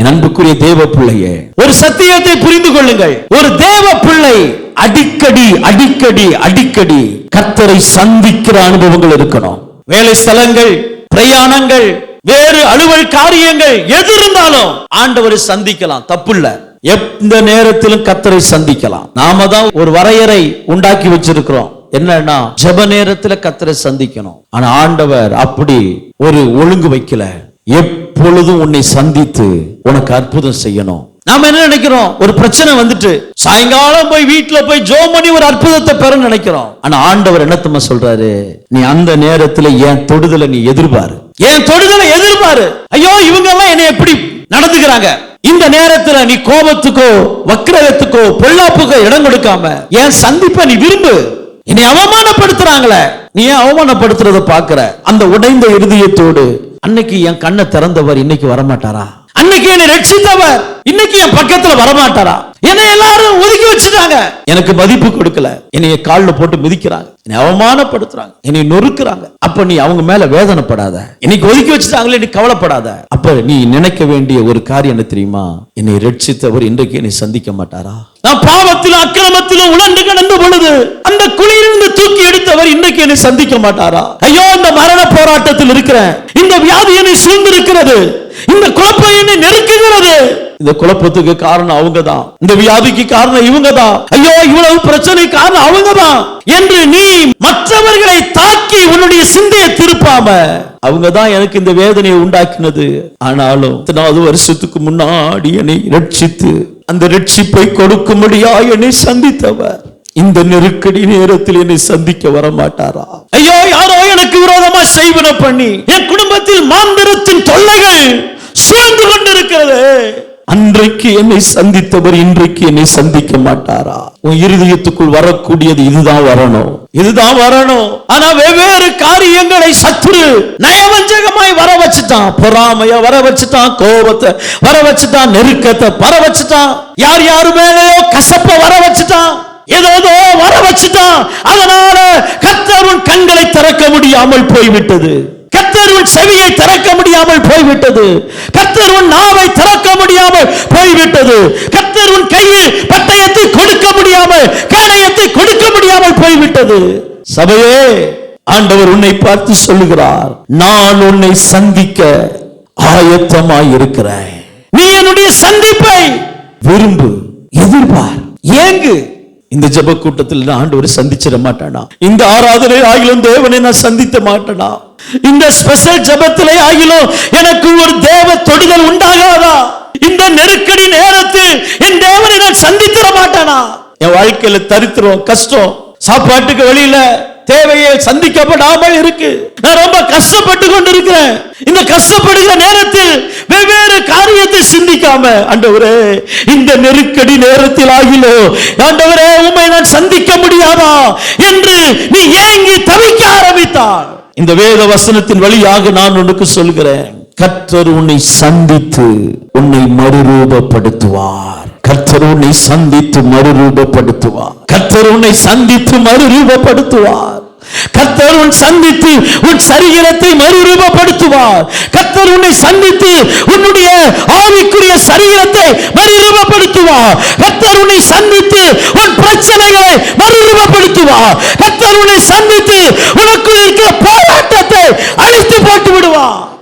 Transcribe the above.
என் அன்புக்குரிய தேவ பிள்ளையே ஒரு சத்தியத்தை புரிந்து கொள்ளுங்கள். ஒரு தேவ பிள்ளை அடிக்கடி அடிக்கடி அடிக்கடி கர்த்தரை சந்திக்கிற அனுபவங்கள் இருக்கணும். வேலை ஸ்தலங்கள் பிரயாணங்கள் வேறு அலுவல் காரியங்கள் எது இருந்தாலும் ஆண்டவரை சந்திக்கலாம் தப்புல்ல. எந்த நேரத்திலும் கத்தரை சந்திக்கலாம். நாம தான் ஒரு வரையறை உண்டாக்கி வச்சிருக்கிறோம். என்னன்னா ஜெப நேரத்துல கத்தரை சந்திக்கணும். ஆனா ஆண்டவர் அப்படி ஒரு ஒழுங்கு வைக்கல. எப்பொழுதும் உன்னை சந்தித்து உனக்கு அற்புதம் செய்யணும். நாம என்ன நினைக்கிறோம்? ஒரு பிரச்சனை வந்துட்டு சாயங்காலம் போய் வீட்டுல போய் ஜோ பண்ணி ஒரு அற்புதத்தை பெற நினைக்கிறோம். ஆனா ஆண்டவர் என்னத்தம்மா சொல்றாரு? நீ அந்த நேரத்துல என் தொடுதலை நீ எதிர்பாரு. என் தொடுதலை எதிர்பாரு. ஐயோ இவங்க எல்லாம் என்னை எப்படி நடந்துக்கிறாங்க? இந்த நேரத்துல நீ கோபத்துக்கோ வக்கிரகத்துக்கோ பொல்லாப்புக்கோ இடம் கொடுக்காம என் சந்திப்பை நீ விரும்பு. என்னை அவமானப்படுத்துறாங்களே. நீ ஏன் அவமானப்படுத்துறத பாக்குற அந்த உடைந்த இருதயத்தோடு அன்னைக்கு என் கண்ணை திறந்தவர் இன்னைக்கு வரமாட்டாரா? அன்னைக்கு என்னை ரட்சித்தவர் இன்னைக்கு என் பக்கத்துல வரமாட்டாரா? என்னை எல்லாரும் ஒதுக்கி வச்சுட்டாங்க. எனக்கு மதிப்பு கொடுக்கல. என்னைய கால்ல போட்டு மிதிக்கிறாங்க. என்னை அவமானப்படுத்துறாங்க. என்னை நொறுக்குறாங்க. அப்ப நீ அவங்க மேல வேதனைப்படாத. இன்னைக்கு ஒதுக்கி வச்சுட்டாங்களே நீ கவலைப்படாத. அப்ப நீ நினைக்க வேண்டிய ஒரு காரியம் என்ன தெரியுமா? என்னை ரட்சித்தவர் இன்றைக்கு என்னை சந்திக்க மாட்டாரா? நான் பாவத்திலும் அக்கிரமத்திலும் உழண்டு கிடந்த பொழுது அந்த குழியிலிருந்து தூக்கி எடுத்தவர் இன்றைக்கு என்னை சந்திக்க மாட்டாரா? ஐயோ இந்த மரண போராட்டத்தில் இருக்கிறேன். இந்த வியாதி என்னை சூழ்ந்திருக்கிறது. இந்த குழப்பம் என்னை நெருக்குகிறது. இந்த குழப்பத்துக்கு காரணம் அவங்க தான் இந்த வியாதிக்கு காரணம் இவங்க தான் ஐயோ இவ்வளவு பிரச்சனை காரணம் அவங்க தான் என்று நீ மற்றவர்களை தாக்கி உன்னுடைய சிந்தையை திருப்பாம அவங்க தான் எனக்கு இந்த வேதனையை உண்டாக்கினது. ஆனாலும் இத்தனாவது வருஷத்துக்கு முன்னாடி என்னை ரட்சித்து அந்த ரட்சிப்பை கொடுக்கும்படியா என்னை சந்தித்தவர். இந்த நெருக்கடி நேரத்தில் என்னை சந்திக்க வர மாட்டாரா ஐயோ யாரோ எனக்கு விரோதமா செய்வன பண்ணி என் குடும்பத்தில் மாந்திரத்தின் தொல்லைகள் சூழ்ந்து கொண்டிருக்கிறது. அன்றைக்கு என்னை சந்தித்தவர் இன்றைக்கு என்னை சந்திக்க மாட்டாரா? உன் இருதயத்துக்குள் வரக்கூடியது இதுதான் வரணும். இதுதான் வரணும். ஆனா வெவ்வேறு காரியங்களை சத்துரு நயவஞ்சகமாய் வர வச்சுட்டான். பொறாமைய வர வச்சுட்டான். கோபத்தை வர வச்சுட்டான். நெருக்கத்தை வர வச்சுட்டான். யார் யாரு மேலேயோ கசப்ப வர வச்சுட்டான். ஏதோ வர வச்சுட்டான். அதனால கத்தருன் கண்களை திறக்க முடியாமல் போய்விட்டது. உன் செவியை திறக்க முடியாமல் போய்விட்டது. கத்தர் உன் நாவை திறக்க முடியாமல் போய்விட்டது. கத்தர் உன் கையில் பட்டயத்தை கொடுக்க முடியாமல் கேடயத்தை கொடுக்க முடியாமல் போய்விட்டது. சபையே ஆண்டவர் உன்னை பார்த்து சொல்லுகிறார் நான் உன்னை சந்திக்க ஆயத்தமாய் இருக்கிறேன் நீ என்னுடைய சந்திப்பை விரும்பு எதிர்பார் ஏங்கு. இந்த ஜெப கூட்டத்தில் நான் ஆண்டவரை சந்திச்சிட மாட்டானா? இந்த ஆராதனை ஆகிலும் தேவனை நான் சந்தித்த மாட்டேனா? இந்த ஸ்பெஷல் ஜபத்திலே ஆகிலும் எனக்கு ஒரு தேவ தொடுதல் உண்டாகாதா? இந்த நெருக்கடி நேரத்தில் என் தேவனை நான் சந்தித்திட மாட்டானா? என் வாழ்க்கையில தரித்திரம் கஷ்டம் சாப்பாட்டுக்கு வழியில தேவையை சந்திக்கப்படாமல் இருக்கு. நான் ரொம்ப கஷ்டப்பட்டு கொண்டிருக்கிறேன். இந்த கஷ்டப்படுகிற நேரத்தில் வெவ்வேறு காரியத்தை சிந்திக்காம ஆண்டவரே இந்த நெருக்கடி நேரத்தில் ஆகிலோ ஆண்டவரே உண்மை நான் சந்திக்க முடியாதா? என்று நீ ஏங்கி தவிக்க ஆரம்பித்தார் இந்த வேத வசனத்தின் வழியாக நான் உனக்கு சொல்கிறேன். கர்த்தர் உன்னை சந்தித்து உன்னை மறுரூபப்படுத்துவார். கர்த்தர் உன்னை சந்தித்து மறுரூபப்படுத்துவார். கர்த்தர் உன்னை சந்தித்து மறுரூபப்படுத்துவார். கத்தர் உன் சந்தித்து உன் சரீரத்தை மறுரூபப்படுத்துவார். கத்தர் உன்னை சந்தித்து உன்னுடைய ஆவிக்குரிய சரீரத்தை மறுரூபப்படுத்துவார். கத்தர் உன்னை சந்தித்து உன் பிரச்சனைகளை மறுரூபப்படுத்துவார். கத்தர் உன்னை